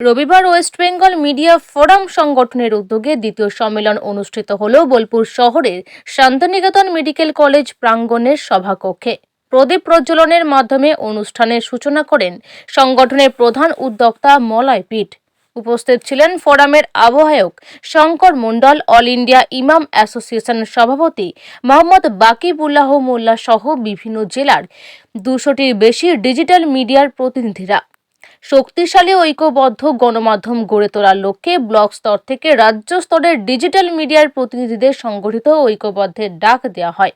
রবিবার West Bengal media forum সংগঠনের উদ্যোগে দ্বিতীয় সম্মেলন অনুষ্ঠিত হল বোলপুর শহরের শান্তিনিকেতন মেডিকেল কলেজ প্রাঙ্গণের সভাকক্ষে। প্রদীপ প্রজ্বলনের মাধ্যমে অনুষ্ঠানের সূচনা করেন সংগঠনের প্রধান উদ্যোক্তা মলয় পিট উপস্থিত ছিলেন ফোরামের আহ্বায়ক শঙ্কর মণ্ডল, অল ইন্ডিয়া ইমাম অ্যাসোসিয়েশনের সভাপতি মোহাম্মদ বাকিবুল্লাহ মোল্লা সহ বিভিন্ন জেলার দুশোটির বেশি ডিজিটাল মিডিয়ার প্রতিনিধিরা। শক্তিশালী ঐক্যবদ্ধ গণমাধ্যম গড়ে তোলার লক্ষ্যে ব্লক স্তর থেকে রাজ্য স্তরের ডিজিটাল মিডিয়ার প্রতিনিধিদের সংগঠিত ঐক্যবদ্ধের ডাক দেওয়া হয়।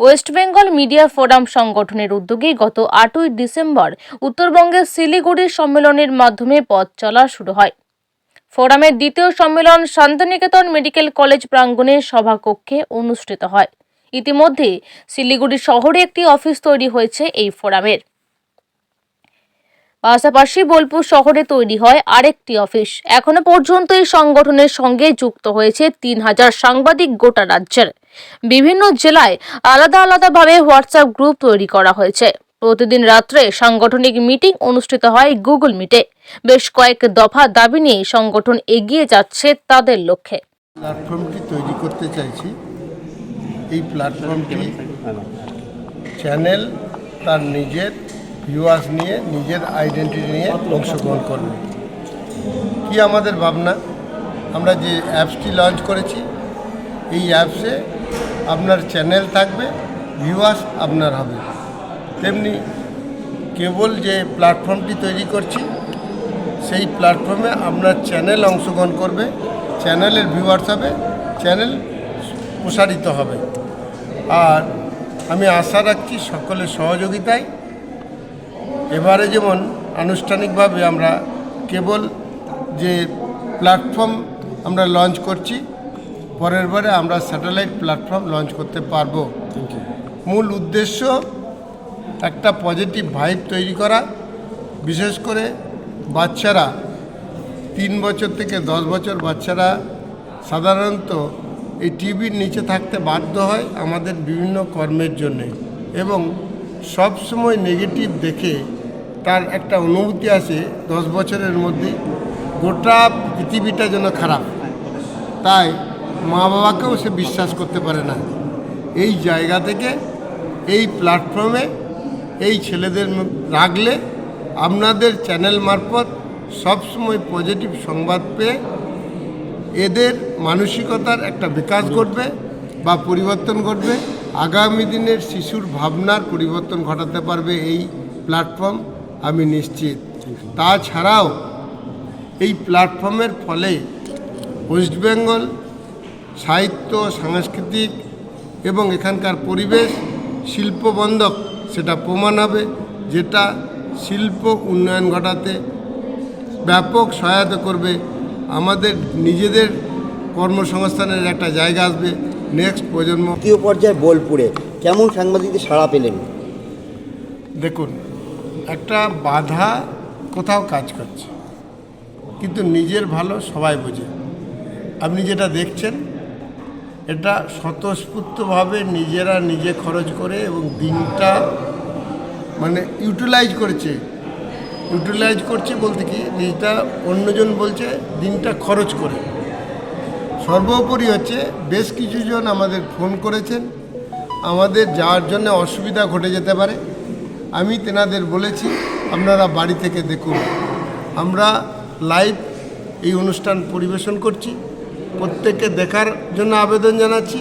ওয়েস্ট বেঙ্গল মিডিয়া ফোরাম সংগঠনের উদ্যোগে গত আটই ডিসেম্বর উত্তরবঙ্গের শিলিগুড়ির সম্মেলনের মাধ্যমে পথ চলা শুরু হয়। ফোরামের দ্বিতীয় সম্মেলন শান্তিনিকেতন মেডিকেল কলেজ প্রাঙ্গণে সভাকক্ষে অনুষ্ঠিত হয়। ইতিমধ্যে শিলিগুড়ি শহরে একটি অফিস তৈরি হয়েছে এই ফোরামের। পাশাপাশি বোলপুর শহরে তৈরি হয় আরেকটি অফিস। এখনও পর্যন্ত এই সংগঠনের সঙ্গে যুক্ত হয়েছে তিন হাজার সাংবাদিক গোটা রাজ্যের। বিভিন্ন জেলায় আলাদা আলাদাভাবে হোয়াটসঅ্যাপ গ্রুপ তৈরি করা হয়েছে। প্রতিদিন রাত্রে সাংগঠনিক মিটিং অনুষ্ঠিত হয় গুগল মিটে। বেশ কয়েক দফা দাবি নিয়ে সংগঠন এগিয়ে যাচ্ছে তাদের লক্ষ্যে। প্ল্যাটফর্মটি তৈরি করতে চাইছি। এই প্ল্যাটফর্মটি চ্যানেল তার নিজের ভিউয়ার্স নিয়ে, নিজের আইডেন্টিটি নিয়ে অংশগ্রহণ করবে। কি আমাদের ভাবনা? আমরা যে অ্যাপসটি লঞ্চ করেছি, এই অ্যাপসে আপনার চ্যানেল থাকবে ভিউয়ার্স আপনার হবে। তেমনি কেবল যে প্ল্যাটফর্মটি তৈরি করছি, সেই প্ল্যাটফর্মে আপনার চ্যানেল অংশগ্রহণ করবে চ্যানেলের ভিউয়ার্স হবে চ্যানেল প্রসারিত হবে। আর আমি আশা রাখছি সকলের সহযোগিতায় এবারে যেমন আনুষ্ঠানিকভাবে আমরা কেবল যে প্ল্যাটফর্ম আমরা লঞ্চ করছি পরের বারে আমরা স্যাটেলাইট প্ল্যাটফর্ম লঞ্চ করতে পারব। মূল উদ্দেশ্য একটা পজিটিভ ভাইব তৈরি করা বিশেষ করে বাচ্চারা তিন বছর থেকে দশ বছর বাচ্চারা সাধারণত এই টিভির নিচে থাকতে বাধ্য হয় আমাদের বিভিন্ন কর্মের জন্যে এবং সবসময় নেগেটিভ দেখে তার একটা অনুভূতি আসে দশ বছরের মধ্যে গোটা পৃথিবীটা যেন খারাপ। তাই মা বাবাকেও সে বিশ্বাস করতে পারে না। এই জায়গা থেকে, এই প্ল্যাটফর্মে এই ছেলেদের রাখলে আপনাদের চ্যানেল মারফত সবসময় পজিটিভ সংবাদ পেয়ে এদের মানসিকতার একটা বিকাশ ঘটবে বা পরিবর্তন ঘটবে। আগামী দিনের শিশুর ভাবনার পরিবর্তন ঘটাতে পারবে এই প্ল্যাটফর্ম আমি নিশ্চিত। তাছাড়াও এই প্ল্যাটফর্মের ফলে ওয়েস্ট বেঙ্গল সাহিত্য সাংস্কৃতিক এবং এখানকার পরিবেশ শিল্পবন্ধক সেটা প্রমাণ হবে যেটা শিল্প উন্নয়ন ঘটাতে ব্যাপক সহায়তা করবে। আমাদের নিজেদের কর্মসংস্থানের একটা জায়গা আসবে নেক্সট প্রজন্ম। তৃতীয় পর্যায়ে বোলপুরে কেমন সাংবাদিকদের সাড়া পেলেন? দেখুন একটা বাধা কোথাও কাজ করছে। কিন্তু নিজের ভালো সবাই বোঝে। আপনি যেটা দেখছেন, এটা স্বতঃস্ফূর্তভাবে নিজেরা নিজে খরচ করে এবং দিনটা মানে ইউটিলাইজ করেছে। ইউটিলাইজ করছে বলতে কি, যেটা অন্যজন বলছে, দিনটা খরচ করে। সর্বোপরি হচ্ছে, বেশ কিছুজন আমাদের ফোন করেছেন। আমাদের যাওয়ার জন্য অসুবিধা ঘটে যেতে পারে। আমি তেনাদের বলেছি, আপনারা বাড়ি থেকে দেখুন। আমরা লাইভ এই অনুষ্ঠান পরিবেশন করছি, প্রত্যেককে দেখার জন্য আবেদন জানাচ্ছি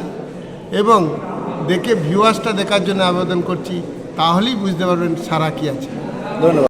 এবং দেখে ভিউয়ার্সটা দেখার জন্য আবেদন করছি, তাহলেই বুঝতে পারবেন সারা কী আছে। ধন্যবাদ।